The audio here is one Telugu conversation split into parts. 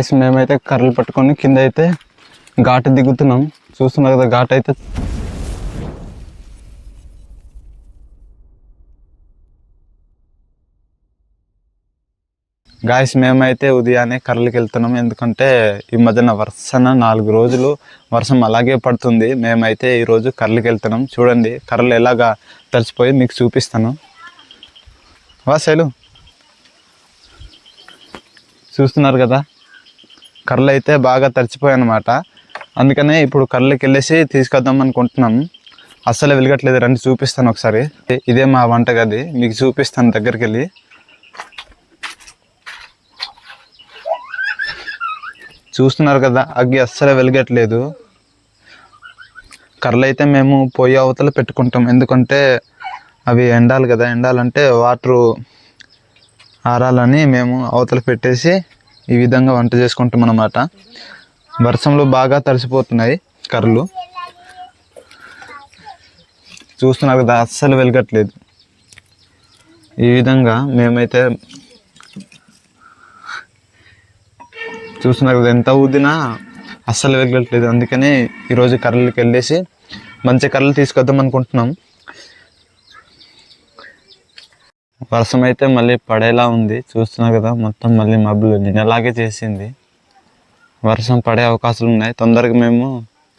Guys, మేమైతే కర్రలు పట్టుకొని కింద అయితే ఘాటు దిగుతున్నాం. చూస్తున్నారు కదా ఘాట్ అయితే గాయస్ మేమైతే ఉదయాన్నే కర్రలకి వెళ్తున్నాం. ఎందుకంటే ఈ మధ్యన వర్షన నాలుగు రోజులు వర్షం అలాగే పడుతుంది. మేమైతే ఈరోజు కర్రలకి వెళ్తున్నాం. చూడండి కర్రలు ఎలాగా తలిచిపోయి మీకు చూపిస్తాను. వా శైలు. చూస్తున్నారు కదా? కర్రలు అయితే బాగా తడిచిపోయాయి అనమాట అందుకనే ఇప్పుడు కర్రలకి వెళ్ళేసి తీసుకొద్దాం అనుకుంటున్నాం. అస్సలు వెలగట్లేదు రండి చూపిస్తాను ఒకసారి. ఇదే మా వంటగది మీకు చూపిస్తాను దగ్గరికి వెళ్ళి చూస్తున్నారు కదా అగ్గి అస్సలు వెలగట్లేదు. కర్రలు అయితే మేము పొయ్యి అవతల పెట్టుకుంటాం. ఎందుకంటే అవి ఎండాలి కదా ఎండాలంటే వాటరు ఆరాలని మేము అవతల పెట్టేసి ఈ విధంగా వంట చేసుకుంటాం అన్నమాట వర్షంలో బాగా తడిసిపోతున్నాయి కర్రలు. చూస్తున్నారు కదా అస్సలు వెలగట్లేదు. ఈ విధంగా మేమైతే చూస్తున్నారు కదా ఎంత ఊదినా అస్సలు వెలగట్లేదు. అందుకని ఈరోజు కర్రలకి వెళ్ళేసి మంచి కర్రలు తీసుకొద్దాం అనుకుంటున్నాం. వర్షం అయితే మళ్ళీ పడేలా ఉంది. చూస్తున్నా కదా మొత్తం మళ్ళీ మబ్బులు. నిన్నలాగే చేసింది. వర్షం పడే అవకాశాలు ఉన్నాయి. తొందరగా మేము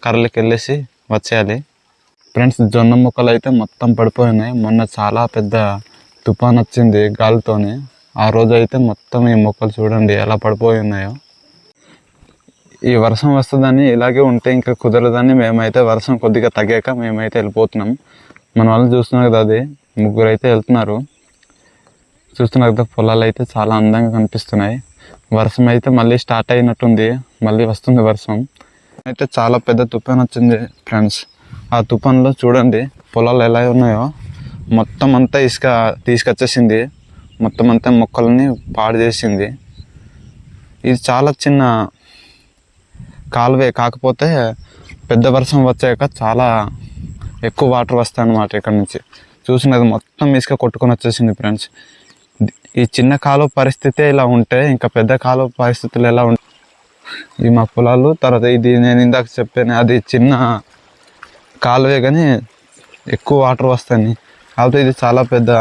కర్రలకి వెళ్ళేసి వచ్చేయాలి. ఫ్రెండ్స్ జొన్న మొక్కలు అయితే మొత్తం పడిపోయినాయి. మొన్న చాలా పెద్ద తుఫాన్ వచ్చింది గాలితోనే. ఆ రోజు అయితే మొత్తం ఈ మొక్కలు చూడండి ఎలా పడిపోయి ఉన్నాయో ఈ వర్షం వస్తుందని ఇలాగే ఉంటే ఇంకా కుదరదని మేమైతే వర్షం కొద్దిగా తగ్గాక మేమైతే వెళ్ళిపోతున్నాం. మన వాళ్ళు చూస్తున్నారు కదా అది ముగ్గురు అయితే వెళ్తున్నారు. చూస్తున్నారు కదా పొలాలు అయితే చాలా అందంగా కనిపిస్తున్నాయి. వర్షం అయితే మళ్ళీ స్టార్ట్ అయినట్టుంది. మళ్ళీ వస్తుంది వర్షం. అయితే చాలా పెద్ద తుఫాన్ వచ్చింది ఫ్రెండ్స్. ఆ తుఫాన్లో చూడండి పొలాలు ఎలా ఉన్నాయో. మొత్తం అంతా ఇసుక తీసుకొచ్చేసింది. మొత్తం అంతా మొక్కలని పాడు చేసింది. ఇది చాలా చిన్న కాలువే కాకపోతే పెద్ద వర్షం వచ్చాక చాలా ఎక్కువ వాటర్ వస్తాయి అన్నమాట ఇక్కడ నుంచి. చూసినది మొత్తం ఇసుక కొట్టుకొని వచ్చేసింది ఫ్రెండ్స్. ఈ చిన్న కాలువ పరిస్థితే ఇలా ఉంటే ఇంకా పెద్ద కాలువ పరిస్థితులు ఎలా ఉంటాయి ఇది మా పొలాలు. తర్వాత ఇది నేను ఇందాక చెప్పాను అది చిన్న కాలువే కానీ ఎక్కువ వాటర్ వస్తాయి కాకపోతే ఇది చాలా పెద్ద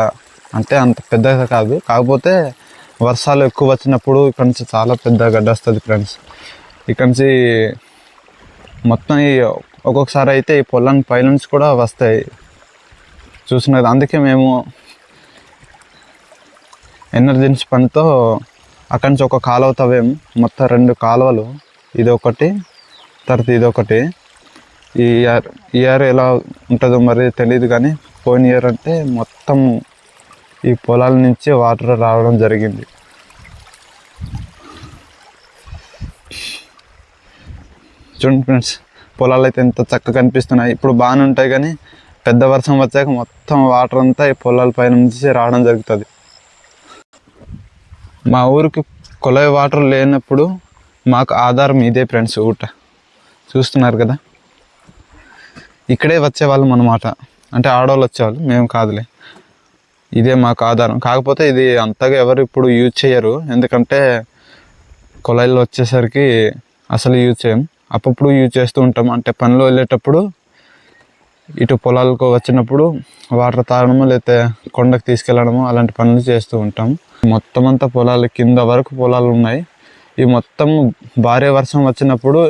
అంటే అంత పెద్దగా కాదు. కాకపోతే వర్షాలు ఎక్కువ వచ్చినప్పుడు ఇక్కడ నుంచి చాలా పెద్ద గడ్డ వస్తుంది ఫ్రెండ్స్. ఇక్కడ నుంచి మొత్తం ఈ ఒక్కొక్కసారి అయితే ఈ పొలం పైనుంచి కూడా వస్తాయి. చూసినది. అందుకే మేము ఎమర్జెన్సీ పనితో అక్కడి నుంచి ఒక కాలువ తవ్వాం మొత్తం రెండు కాలువలు. ఇది ఒకటి తర్వాత ఇదొకటి. ఈ ఇయర్ ఇయర్ ఎలా ఉంటుందో మరి తెలియదు కానీ పోయిన ఇయర్ అంటే మొత్తం ఈ పొలాల నుంచి వాటర్ రావడం జరిగింది. చూడండి ఫ్రెండ్స్ పొలాలు అయితే ఎంత చక్కగా కనిపిస్తున్నాయి. ఇప్పుడు బాగానే ఉంటాయి కానీ పెద్ద వర్షం వచ్చాక మొత్తం వాటర్ అంతా ఈ పొలాల పైన నుంచి రావడం జరుగుతుంది. మా ఊరికి కుళాయి వాటర్ లేనప్పుడు మాకు ఆధారం ఇదే ఫ్రెండ్స్ ఊట. చూస్తున్నారు కదా? ఇక్కడే వచ్చేవాళ్ళం అన్నమాట. అంటే ఆడవాళ్ళు వచ్చేవాళ్ళు మేము కాదులే. ఇదే మాకు ఆధారం. కాకపోతే ఇది అంతగా ఎవరు ఇప్పుడు యూజ్ చేయరు. ఎందుకంటే కొలాయిలు వచ్చేసరికి అసలు యూజ్ చేయం. అప్పుడప్పుడు యూజ్ చేస్తూ ఉంటాం. అంటే పనిలో వెళ్ళేటప్పుడు ఇటు పొలాలకు వచ్చినప్పుడు వాటర్ తాగడము లేకపోతే కొండకు తీసుకెళ్ళడము అలాంటి పనులు చేస్తూ ఉంటాం. మొత్తం అంతా పొలాలు కింద వరకు పొలాలు ఉన్నాయి. ఈ మొత్తం భారీ వర్షం వచ్చినప్పుడు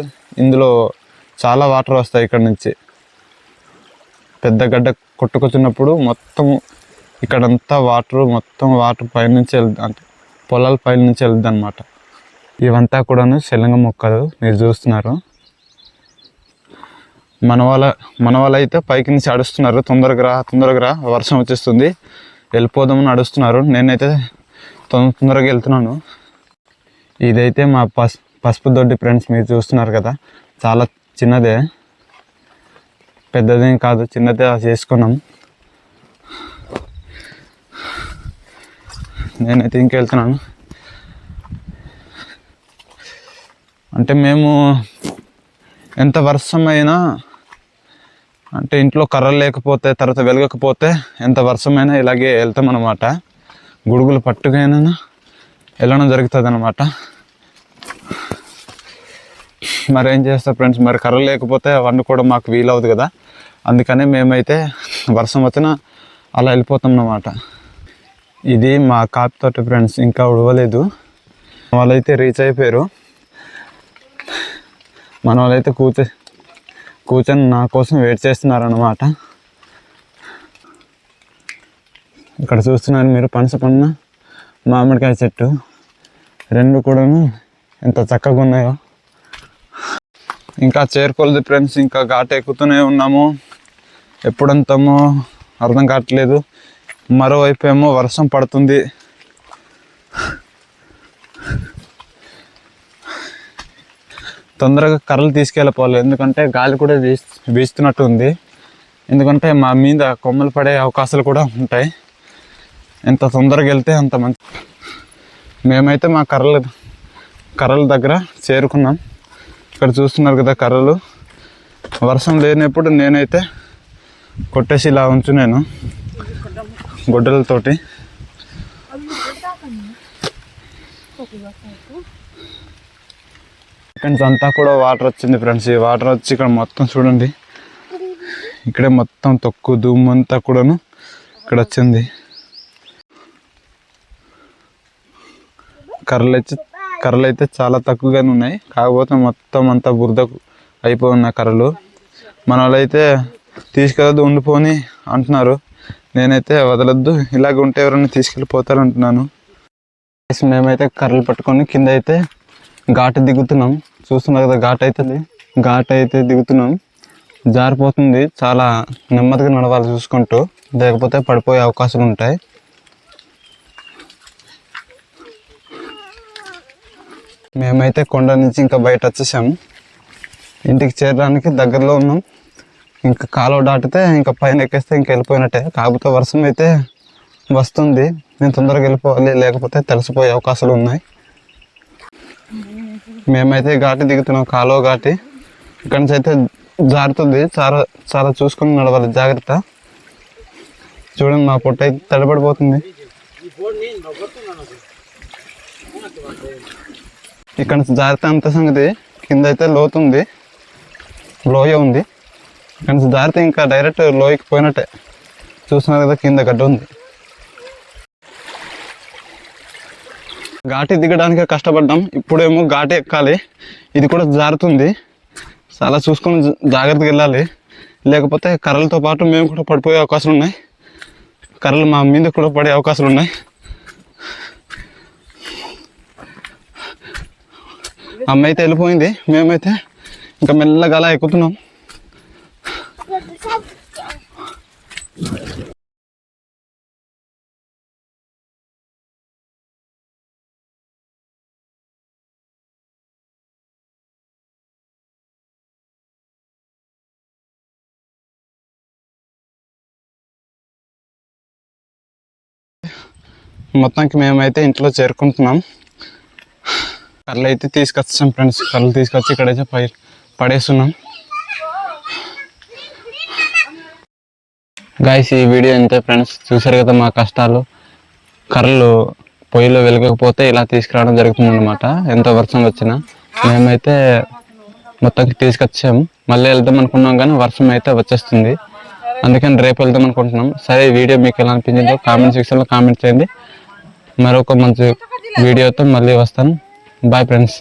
ఇందులో చాలా వాటర్ వస్తాయి ఇక్కడ నుంచి. పెద్ద గడ్డ కొట్టుకొచ్చినప్పుడు మొత్తం ఇక్కడంతా వాటర్ మొత్తం వాటర్ పైనుంచి వెళ్తుంది అంటే పొలాల పైన నుంచి వెళ్తుంది అనమాట ఇవంతా కూడాను శలంగ మొక్కలు మీరు చూస్తున్నారు. మన వాళ్ళ మన వాళ్ళు అయితే పైకి నుంచి అడుస్తున్నారు. తొందరగా రా తొందరగా రా వర్షం వచ్చేస్తుంది. వెళ్ళిపోదామని అడుస్తున్నారు. నేనైతే తొందరగా వెళ్తున్నాను. ఇదైతే మా పస్ పసుపు దొడ్డి ఫ్రెండ్స్ మీరు చూస్తున్నారు కదా. చాలా చిన్నదే. పెద్దదేం కాదు చిన్నదే చేసుకున్నాం. నేనైతే ఇంకెళ్తున్నాను అంటే మేము ఎంత వర్షమైనా అంటే ఇంట్లో కర్రలు లేకపోతే తర్వాత వెలగకపోతే ఎంత వర్షమైనా ఇలాగే వెళ్తాం అనమాట గొడుగులు పట్టుకైనా వెళ్ళడం జరుగుతుంది అనమాట మరి ఏం చేస్తా ఫ్రెండ్స్ మరి కర్ర లేకపోతే వండుకోవడం మాకు వీలవుదు కదా. అందుకనే మేమైతే వర్షం వచ్చినా అలా వెళ్ళిపోతాం అన్నమాట ఇది మా కాపీ తోట ఫ్రెండ్స్ ఇంకా ఉడవలేదు. వాళ్ళైతే రీచ్ అయిపోయారు. మన వాళ్ళైతే కూర్చో కూర్చొని నా కోసం వెయిట్ చేస్తున్నారన్నమాట అన్నమాట ఇక్కడ చూస్తున్నారు మీరు పనస పన్న మామిడికాయ చెట్టు. రెండు కూడాను ఎంత చక్కగా ఉన్నాయో. ఇంకా చేరుకోలేదు ఫ్రెండ్స్ ఇంకా ఘాట్ ఎక్కుతూనే ఉన్నాము. ఎప్పుడంతమో అర్థం కావట్లేదు. మరోవైపు ఏమో వర్షం పడుతుంది. తొందరగా కర్రలు తీసుకెళ్ళిపోవాలి. ఎందుకంటే గాలి కూడా వీస్ వీస్తున్నట్టు ఉంది. ఎందుకంటే మా మీద కొమ్మలు పడే అవకాశాలు కూడా ఉంటాయి. ఎంత తొందరగా వెళ్తే అంత మంచి. మేమైతే మా కర్రలు కర్రల దగ్గర చేరుకున్నాం. ఇక్కడ చూస్తున్నారు కదా కర్రలు. వర్షం లేనప్పుడు నేనైతే కొట్టేసి ఇలా ఉంచు నేను గొడ్డలతోటి. ఫ్రెండ్స్ అంతా కూడా వాటర్ వచ్చింది ఫ్రెండ్స్. ఈ వాటర్ వచ్చి ఇక్కడ మొత్తం చూడండి. ఇక్కడే మొత్తం తక్కువ దుమ్ము అంతా కూడాను ఇక్కడ వచ్చింది. కర్రలు అయితే కర్రలు అయితే చాలా తక్కువగానే ఉన్నాయి. కాకపోతే మొత్తం అంతా బురద అయిపోయి కర్రలు. మన వాళ్ళైతే తీసుకెళ్ళదు ఉండిపోని అంటున్నారు. నేనైతే వదలొద్దు. ఇలాగ ఉంటే ఎవరైనా తీసుకెళ్ళిపోతారు అంటున్నాను. మేమైతే కర్రలు పట్టుకొని కింద అయితే ఘాటు దిగుతున్నాం. చూస్తున్నారు కదా ఘాట్ అవుతుంది ఘాట్ అయితే దిగుతున్నాం. జారిపోతుంది. చాలా నెమ్మదిగా నడవాలి చూసుకుంటూ. లేకపోతే పడిపోయే అవకాశాలు ఉంటాయి. మేమైతే కొండ నుంచి ఇంకా బయట వచ్చేసాము. ఇంటికి చేరడానికి దగ్గరలో ఉన్నాం. ఇంకా కాలువ దాటితే ఇంకా పైన ఎక్కేస్తే ఇంక వెళ్ళిపోయినట్టే. కాకపోతే వర్షం అయితే వస్తుంది. నేను తొందరగా వెళ్ళిపోవాలి. లేకపోతే తెలిసిపోయే అవకాశాలు ఉన్నాయి. మేమైతే ఘాటి దిగుతున్నాం. కాలువ ఘాటి. ఇక్కడి నుంచి అయితే జారుతుంది. చాలా చాలా చూసుకొని నడవాలి. జాగ్రత్త. చూడండి మా పొట్ట అయితే తడబడిపోతుంది. ఇక్కడ జారితే అంత సంగతి కింద అయితే లోతుంది లోయ ఉంది. ఇక్కడ జారితే ఇంకా డైరెక్ట్ లోయకి పోయినట్టే. చూస్తున్నారు కదా కింద గడ్డ ఉంది. ఘాటి దిగడానికి కష్టపడ్డాం. ఇప్పుడేమో ఘాటి ఎక్కాలి. ఇది కూడా జారుతుంది చాలా చూసుకొని జాగ్రత్తగా వెళ్ళాలి. లేకపోతే కర్రలతో పాటు మేము కూడా పడిపోయే అవకాశాలు ఉన్నాయి. కర్రలు మా మీద కూడా పడే అవకాశాలు ఉన్నాయి. అమ్మ అయితే వెళ్ళిపోయింది. మేమైతే ఇంకా మెల్లగా అలా ఎక్కుతున్నాం. మొత్తానికి మేమైతే ఇంట్లో చేరుకుంటున్నాం. కర్రలు అయితే తీసుకొచ్చాం ఫ్రెండ్స్. కర్రలు తీసుకొచ్చి ఇక్కడైతే పై పడేస్తున్నాం. గాయస్ ఈ వీడియో అంతే ఫ్రెండ్స్. చూసారు కదా మా కష్టాలు. కర్రలు పొయ్యిలో వెలగకపోతే ఇలా తీసుకురావడం జరుగుతుంది అనమాట ఎంత వర్షం వచ్చినా. మేమైతే మొత్తం తీసుకొచ్చాము మళ్ళీ వెళ్దాం అనుకున్నాం కానీ వర్షం అయితే వచ్చేస్తుంది. అందుకని రేపు వెళ్దాం అనుకుంటున్నాం. సరే ఈ వీడియో మీకు ఎలా అనిపించిందో కామెంట్ సెక్షన్లో కామెంట్ చేయండి. మరొక మంచి వీడియోతో మళ్ళీ వస్తాను. Bye friends